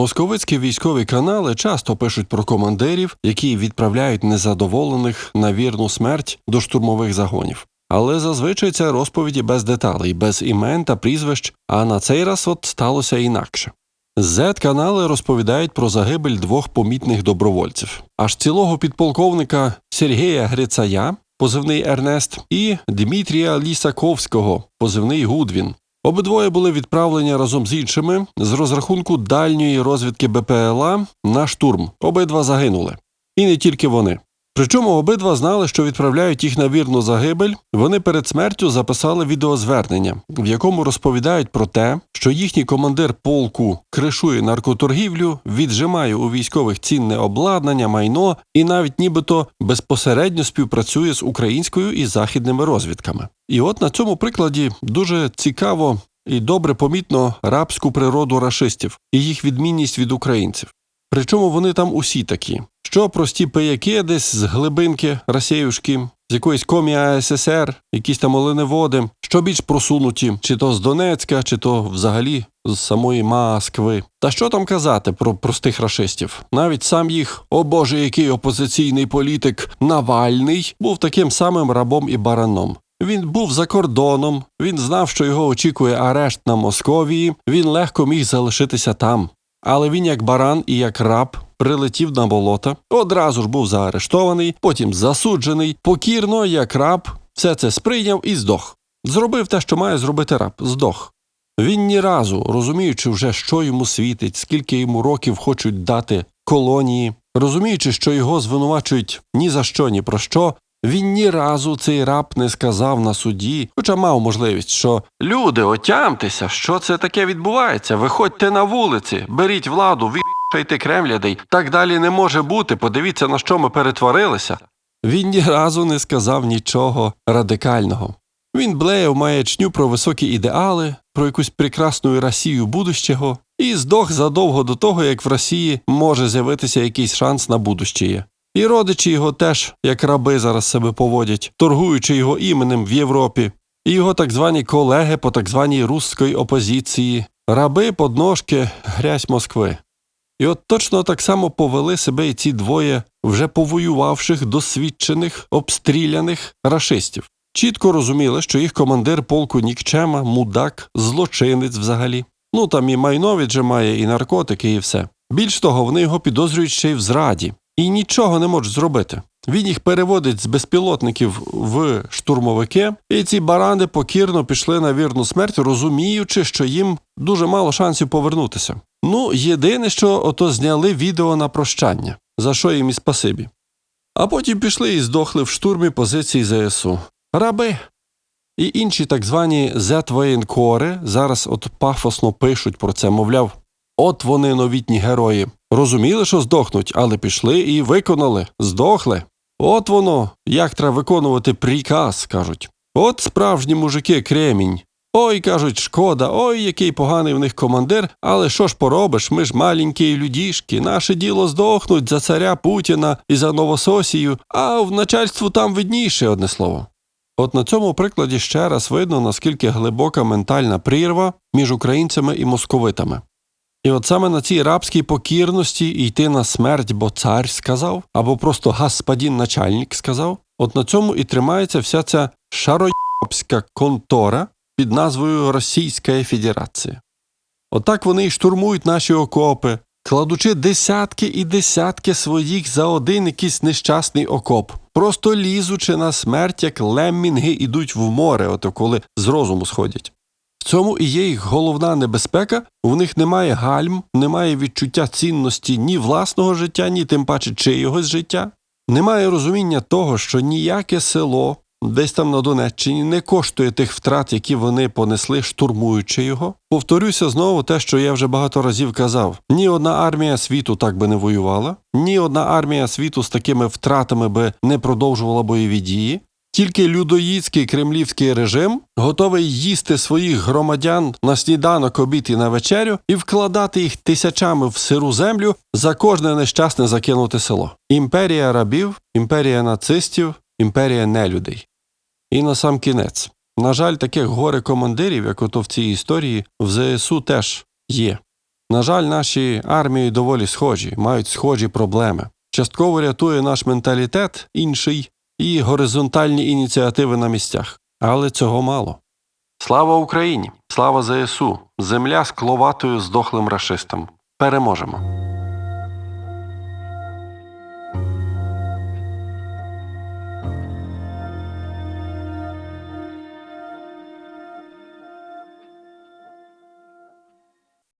Московицькі військові канали часто пишуть про командирів, які відправляють незадоволених на вірну смерть до штурмових загонів. Але зазвичай це розповіді без деталей, без імен та прізвищ, а на цей раз от сталося інакше. Z-канали розповідають про загибель двох помітних добровольців, аж цілого підполковника Сергія Грицая, позивний Ернест, і Дмитрія Лісаковського, позивний Гудвін. Обидвоє були відправлені разом з іншими з розрахунку дальньої розвідки БПЛА на штурм. Обидва загинули. І не тільки вони. Причому обидва знали, що відправляють їх на вірну загибель. Вони перед смертю записали відеозвернення, в якому розповідають про те, що їхній командир полку кришує наркоторгівлю, віджимає у військових цінне обладнання, майно і навіть нібито безпосередньо співпрацює з українською і західними розвідками. І от на цьому прикладі дуже цікаво і добре помітно рабську природу рашистів і їх відмінність від українців. Причому вони там усі такі, що прості пияки десь з глибинки Расєюшки, з якоїсь комі АССР, якісь там оленеводи, що більш просунуті, чи то з Донецька, чи то взагалі з самої Москви. Та що там казати про простих рашистів? Навіть сам їх, о Боже, який опозиційний політик Навальний, був таким самим рабом і бараном. Він був за кордоном, він знав, що його очікує арешт на Московії, він легко міг залишитися там. Але він, як баран і як раб, прилетів на болото, одразу ж був заарештований, потім засуджений, покірно, як раб, все це сприйняв і здох. Зробив те, що має зробити раб, здох. Він ні разу, розуміючи вже, що йому світить, скільки йому років хочуть дати колонії, розуміючи, що його звинувачують ні за що, ні про що, він ні разу цей раб не сказав на суді, хоча мав можливість, що люди, отямтеся, що це таке відбувається. Виходьте на вулиці, беріть владу, вішайте кремлядей. Так далі не може бути. Подивіться, на що ми перетворилися. Він ні разу не сказав нічого радикального. Він блеяв маячню про високі ідеали, про якусь прекрасну Росію будущого, і здох задовго до того, як в Росії може з'явитися якийсь шанс на будущее. І родичі його теж, як раби зараз себе поводять, торгуючи його іменем в Європі, і його так звані колеги по так званій русської опозиції, раби, подножки, грязь Москви. І от точно так само повели себе і ці двоє вже повоювавших, досвідчених, обстріляних рашистів. Чітко розуміли, що їх командир полку нікчема, мудак, злочинець взагалі. Ну там і майно віджимає, і наркотики, і все. Більш того, вони його підозрюють ще й в зраді і нічого не можуть зробити. Він їх переводить з безпілотників в штурмовики, і ці барани покірно пішли на вірну смерть, розуміючи, що їм дуже мало шансів повернутися. Ну, єдине, що ото зняли відео на прощання, за що їм і спасибі. А потім пішли і здохли в штурмі позиції ЗСУ. Раби. І інші так звані зет-воєнкори зараз от пафосно пишуть про це, мовляв, от вони новітні герої. Розуміли, що здохнуть, але пішли і виконали, здохли. От воно, як треба виконувати приказ, кажуть. От справжні мужики кремінь. Ой, кажуть, шкода, ой, який поганий в них командир, але що ж поробиш, ми ж маленькі людішки, наше діло здохнуть за царя Путіна і за Новососію, а в начальству там видніше, одне слово. От на цьому прикладі ще раз видно, наскільки глибока ментальна прірва між українцями і московитами. І от саме на цій рабській покірності йти на смерть, бо цар сказав, або просто господин начальник сказав, от на цьому і тримається вся ця шароєбська контора під назвою Російська Федерація. Отак вони й штурмують наші окопи, кладучи десятки і десятки своїх за один якийсь нещасний окоп, просто лізучи на смерть, як леммінги ідуть в море, ото коли з розуму сходять. В цьому і є їх головна небезпека, у них немає гальм, немає відчуття цінності ні власного життя, ні тим паче чиєгось життя. Немає розуміння того, що ніяке село десь там на Донеччині не коштує тих втрат, які вони понесли, штурмуючи його. Повторюся знову те, що я вже багато разів казав: ні одна армія світу так би не воювала, ні одна армія світу з такими втратами би не продовжувала бойові дії. Тільки людоїдський кремлівський режим готовий їсти своїх громадян на сніданок, обід і на вечерю і вкладати їх тисячами в сиру землю за кожне нещасне закинуте село. Імперія рабів, імперія нацистів, імперія нелюдей. І на сам кінець. На жаль, таких горе командирів, як ото в цій історії, в ЗСУ теж є. На жаль, наші армії доволі схожі, мають схожі проблеми. Частково рятує наш менталітет інший і горизонтальні ініціативи на місцях. Але цього мало. Слава Україні! Слава ЗСУ! Земля з кловатою здохлим рашистом. Переможемо!